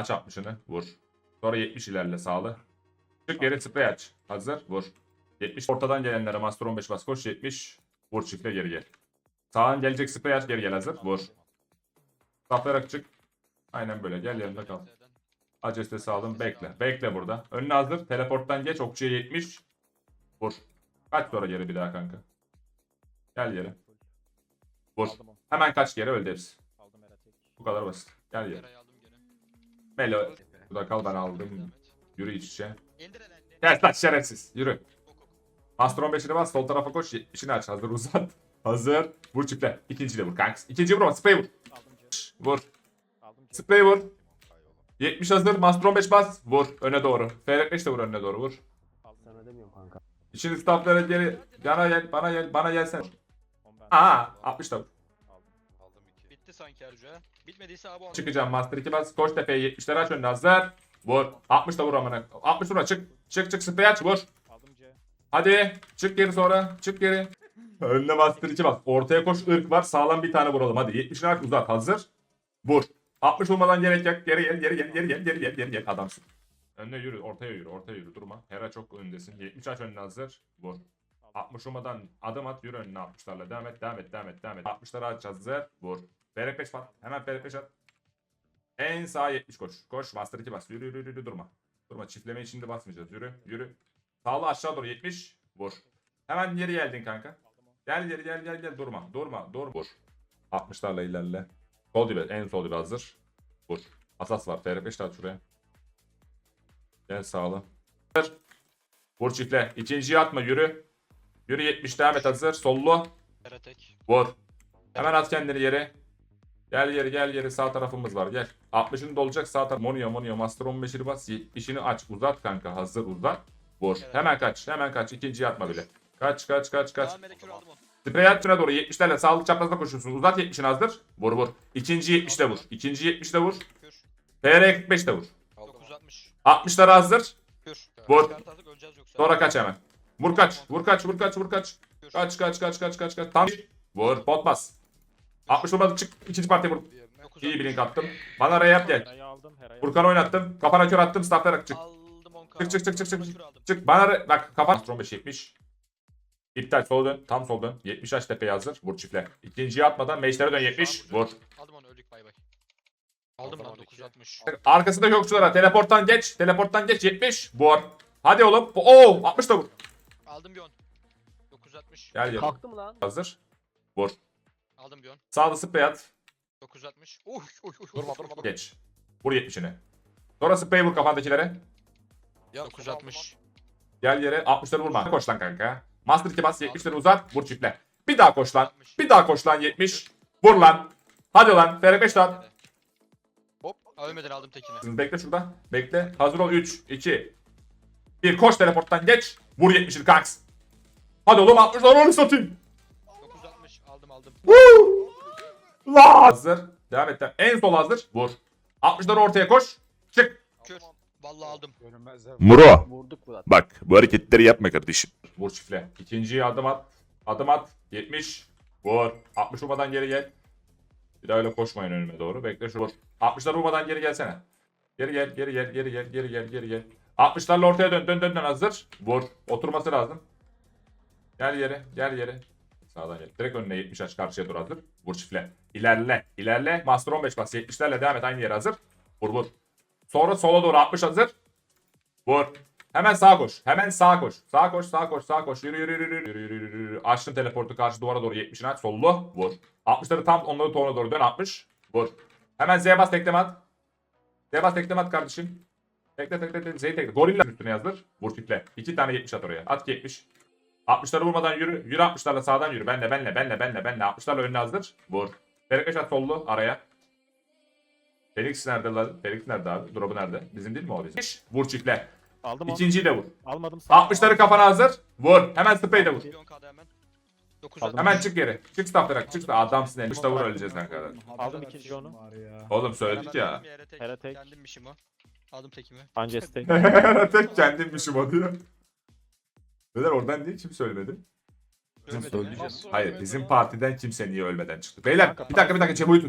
Aç 60'ını. Vur. Sonra 70 ilerle sağlı. Çık geri sprey aç. Hazır. Vur. 70 ortadan gelenlere master 15 bas koş 70. Vur çiftle geri gel. Sağdan gelecek sprey aç geri gel hazır. Vur. Saplayarak çık. Aynen böyle gel yanında kal. Aceste sağdım bekle. Bekle burada. Önüne hazır. Teleporttan geç. Okçuya 70. Vur. Kaç sonra geri bir daha kanka. Gel geri. Vur. Hemen kaç geri öldü hepsi. Bu kadar basit. Gel geri. Melo. Burada kal ben aldım. Yürü iç içe. Gel lan şerefsiz. Yürü. Master 15'ini bas. Sol tarafa koş. 70'ini aç. Hazır uzat. Hazır. Vur çiftle. İkinci de vur kanks. İkinci vur ama sprey vur. Vur. Sprey vur. 70 hazır. Master 15 bas. Vur. Öne doğru. FR5 de vur önüne doğru. Vur. Aldım. Sana demiyorum kanka. İçini stafflara geri. Bana gel. Bana gel. Bana ben. Aa. 60 da vur. Bitti sanki Ercü ha. Bitmediyse abi on. Çıkacağım Master 2 bas. Koş tepeye 70'leri aç önüne hazır. Vur. 60 da vur amına. 60 vurma çık. Çık çık sprey aç vur. Aldım C. Hadi. Çık geri sonra. Çık geri. Önüne Master 2 bas. Ortaya koş ırk var. Sağlam bir tane vuralım. Hadi 70'ini aç uzat. Hazır. Vur. 60 vurmadan gerek yok. Geri gel. Geri gel. Geri gel. Geri gel. Geri gel. Adamsın. Önüne yürü. Ortaya yürü. Ortaya yürü. Durma. Hera çok öndesin. 70 aç önüne hazır. Vur. 60 vurmadan adım at. Yürü önüne 60'larla. Devam et. Devam et. Devam et. Devam et. 60'ları aç hazır. Vur. FR5 at. Hemen FR5 at. En sağ 70 koş. Koş. Master 2 bas. Yürü yürü yürü. yürü. Durma. Durma. Çiftlemeyi şimdi basmayacağız. Yürü. Yürü. Sağlı aşağı doğru 70. Vur. Hemen geri geldin kanka. Gel geri gel gel gel. Durma. Durma. Dur. Vur. 60'larla ilerle. Sol dibe. En sol dibe hazır. Vur. Asas var. FR5 de at şuraya. Gel sağlı. Hazır. Vur çiftle. İkinciyi atma. Yürü. Yürü 70 devam et hazır. Sollu. Vur. Hemen at kendini yere. Gel yeri gel yeri sağ tarafımız var gel. 60'ın dolacak sağ taraf. Monio Monio Master 15'ini bas. 70'ini aç uzat kanka hazır uzat. Vur. Evet. Hemen kaç hemen kaç. İkinciyi atma bile. Kaç kaç kaç kaç. Sprey at şuna doğru 70'lerle sağlık çaprazına koşuyorsun. Uzat 70'ini hazır. Vur vur. İkinci 70'de vur. İkinci 70'de vur. PR 45'de vur. 960. 60'lara hazır. Vur. Sonra kaç hemen. Vur kaç. Vur kaç. Vur kaç. Vur kaç. Kaç kaç kaç kaç kaç kaç. Tam. Vur. Pot bas. 60 vurmadı çık. İkinci partiye vur. 960. İyi blink attım. Bana rey yap gel. Hera'yı aldım. Hera'yı Furkan oynattım. Kafana kör attım. Stafflayarak çık. Aldım 10 Çık çık çık çık çık. Çık bana re- bak kafan. 15 70. İptal sola dön. Tam sol dön. 70 aç tepeye hazır. Vur çiftle. İkinciyi atmadan meşlere dön 70. Vur. Aldım onu öldük bay bay. Aldım lan 960. Arkasında yokçulara. Teleporttan geç. Teleporttan geç 70. Vur. Hadi oğlum. Oo 60 da vur. Aldım bir 10. 960. Gel gel. Kalktı mı lan? Hazır. Vur. Aldım bir 10. Sağda sprey at. 960. Uy uy uy. Durma durma durma. Geç. Vur 70'ini. Sonra sprey vur kafandakilere. Ya, 960. Gel yere 60'ları vurma. Koş lan kanka. Master 2 bas 70'leri uzat. Vur çiftle. Bir daha koş lan. Bir daha koş lan 70. Vur lan. Hadi lan. FR5 de at. Hop. Ölmeden aldım tekini. Bekle şurada. Bekle. Hazır ol. 3, 2, 1. Koş teleporttan geç. Vur 70'ini kanks. Hadi oğlum 60'ları onu satayım. 960 aldım aldım. La. Hazır. Devam et. devam. En sol hazır. Vur. 60'ları ortaya koş. Çık. Kür. Vallahi aldım. Muro Vurduk zaten. bak bu hareketleri yapma kardeşim. Vur çiftle. İkinciyi adım at. Adım at. 70. Vur. 60 vurmadan geri gel. Bir daha öyle koşmayın önüme doğru. Bekle şu vur. 60'lar vurmadan geri gelsene. Geri gel, geri gel, geri gel, geri gel, geri gel. 60'larla ortaya dön, dön, dön, dön hazır. Vur. Oturması lazım. Gel yere, gel yere. Sağdan gel. Direkt önüne 70 aç karşıya doğru hazır. Vur çiftle. İlerle, ilerle. Master 15 bas. 70'lerle devam et aynı yere hazır. Vur vur. Sonra sola doğru 60 hazır. Vur. Hemen sağa koş. Hemen sağa koş. Sağa koş, sağa koş, sağa koş. Yürü yürü yürü yürü yürü yürü yürü. Açtın teleportu karşı duvara doğru 70'ini aç. Sollu. Vur. 60'ları tam onları tona doğru dön 60. Vur. Hemen Z'ye bas tekleme at. Z'ye bas tekleme at kardeşim. Tekle tekle tekle. Z'yi tekle. Gorilla üstüne yazdır. Vur tiple. 2 tane 70 at oraya. At ki 70. 60'ları vurmadan yürü. Yürü 60'larla sağdan yürü. Benle benle benle benle benle. 60'larla önüne hazır. Vur. Ferik at sollu araya. Felix nerede lan? Felix nerede abi? Drop'u nerede? Bizim değil mi o bizim? Vur çiftle. Aldım. İkinciyi de vur. Almadım. sağ. 60'ları kafana hazır. Vur. Hemen sprey de vur. Bir 10 kağıdı hemen. 960. Hemen çık geri. Çık stafflayarak. Çık da adamsın. 60'da vur öleceğiz lan kadar. Aldım ikinci onu. Oğlum söyledik ya. Aldım yere tek. Hele tek. Kendimmişim o. Aldım tekimi. Ancestek. Tek kendimmişim o diyor. Beyler oradan değil kim söylemedi? Ya. Hayır bizim partiden kimse niye ölmeden çıktı. Beyler bir dakika bir dakika Çebo'yu tut.